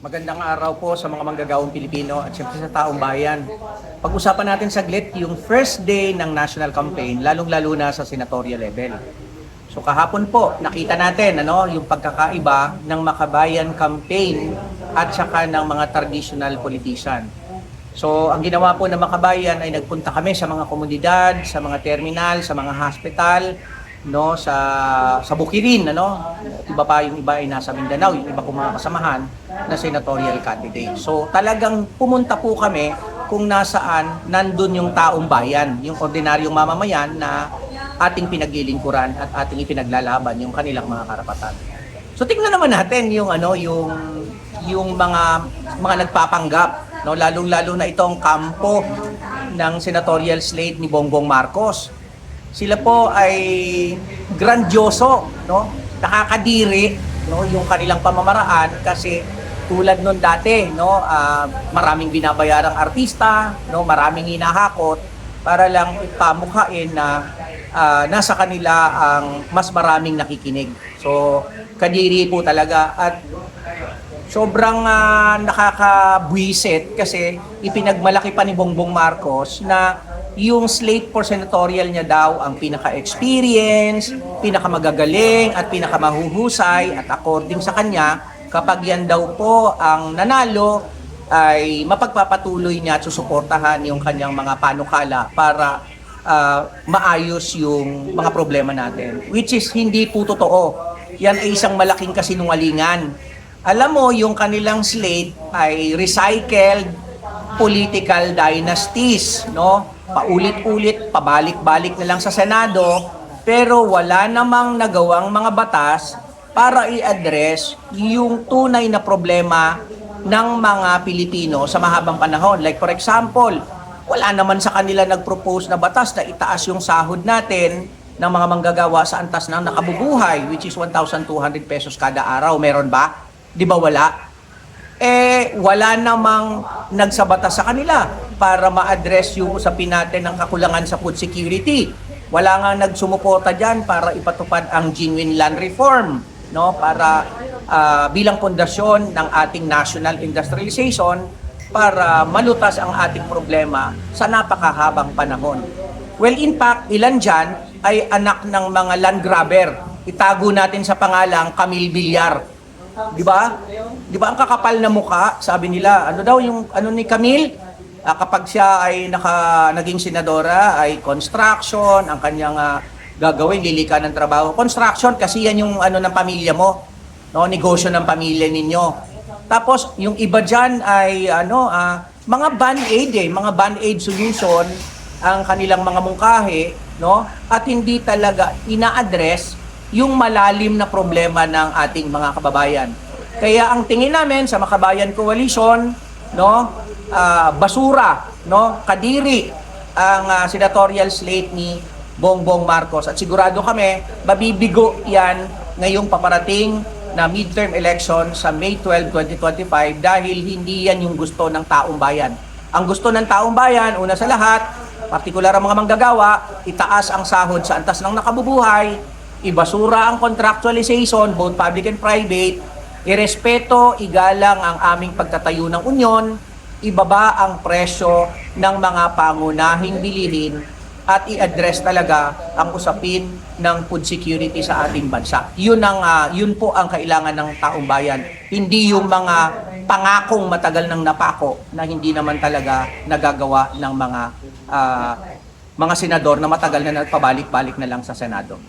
Magandang araw po sa mga manggagawang Pilipino at siyempre sa taong bayan. Pag-usapan natin saglit yung first day ng national campaign, lalong-lalo na sa senatorial level. So kahapon po, nakita natin ano, yung pagkakaiba ng makabayan campaign at saka ng mga traditional politician. So ang ginawa po ng makabayan ay nagpunta kami sa mga komunidad, sa mga terminal, sa mga hospital, no sa sa Bukirin ano iba pa yung iba ay nasa Mindanao yung iba kong mga kasamahan na senatorial candidate. So talagang pumunta po kami kung nasaan nandun yung taong bayan yung ordinaryong mamamayan na ating pinaglilingkuran at ating ipinaglalaban yung kanilang mga karapatan. So tingnan naman natin yung ano yung yung mga mga nagpapanggap no? Lalong lalo na itong kampo ng senatorial slate ni Bongbong Marcos. Sila po ay grandioso, no? Nakakadiri, no, yung kanilang pamamaraan kasi tulad nun dati, no, ah, maraming binabayarang artista, no, maraming hinahakot para lang pamukhain na ah, nasa kanila ang mas maraming nakikinig. So, kadiri po talaga at sobrang uh, nakakabwisit kasi ipinagmalaki pa ni Bongbong Marcos na yung slate for senatorial niya daw ang pinaka-experience, pinakamagagaling at pinakamahuhusay at according sa kanya, kapag yan daw po ang nanalo, ay mapagpapatuloy niya at susuportahan yung kanyang mga panukala para ah, maayos yung mga problema natin. Which is hindi po totoo. Yan ay isang malaking kasinungalingan. Alam mo, yung kanilang slate ay recycled political dynasties, no? Paulit-ulit, pabalik-balik na lang sa Senado, pero wala namang nagawang mga batas para i-address yung tunay na problema ng mga Pilipino sa mahabang panahon. Like for example, wala naman sa kanila nag-propose na batas na itaas yung sahod natin ng mga manggagawa sa antas ng nakabubuhay, which is 1,200 pesos kada araw. Meron ba? Di ba wala? eh wala namang nagsabata sa kanila para ma-address yung usapin natin ng kakulangan sa food security. Wala nga nagsumuporta diyan para ipatupad ang genuine land reform, no? Para ah, bilang pundasyon ng ating national industrialization para malutas ang ating problema sa napakahabang panahon. Well, in fact, ilan dyan ay anak ng mga land grabber. Itago natin sa pangalang Camille Villar. Di ba? Di ba ang kakapal na muka, sabi nila, ano daw yung ano ni Camille? Ah, kapag siya ay naka, naging senadora, ay construction, ang kanyang ah, gagawin, lilika ng trabaho. Construction, kasi yan yung ano ng pamilya mo. No, negosyo ng pamilya ninyo. Tapos, yung iba dyan ay ano, ah, mga band-aid eh, mga band-aid solution ang kanilang mga mungkahi, no? At hindi talaga ina-address yung malalim na problema ng ating mga kababayan. Kaya ang tingin namin sa Makabayan Coalition, no, ah, basura, no, kadiri ang ah, senatorial slate ni Bongbong Marcos at sigurado kami mabibigo 'yan ngayong paparating na midterm election sa May 12, 2025 dahil hindi yan yung gusto ng taong bayan. Ang gusto ng taong bayan, una sa lahat, partikular ang mga manggagawa, itaas ang sahod sa antas ng nakabubuhay, ibasura ang contractualization, both public and private, irespeto, igalang ang aming pagtatayo ng unyon, ibaba ang presyo ng mga pangunahing bilihin at i-address talaga ang usapin ng food security sa ating bansa. Yun ang ah, yun po ang kailangan ng taong bayan. Hindi yung mga pangakong matagal ng napako na hindi naman talaga nagagawa ng mga ah, mga senador na matagal na nagpabalik-balik na lang sa Senado.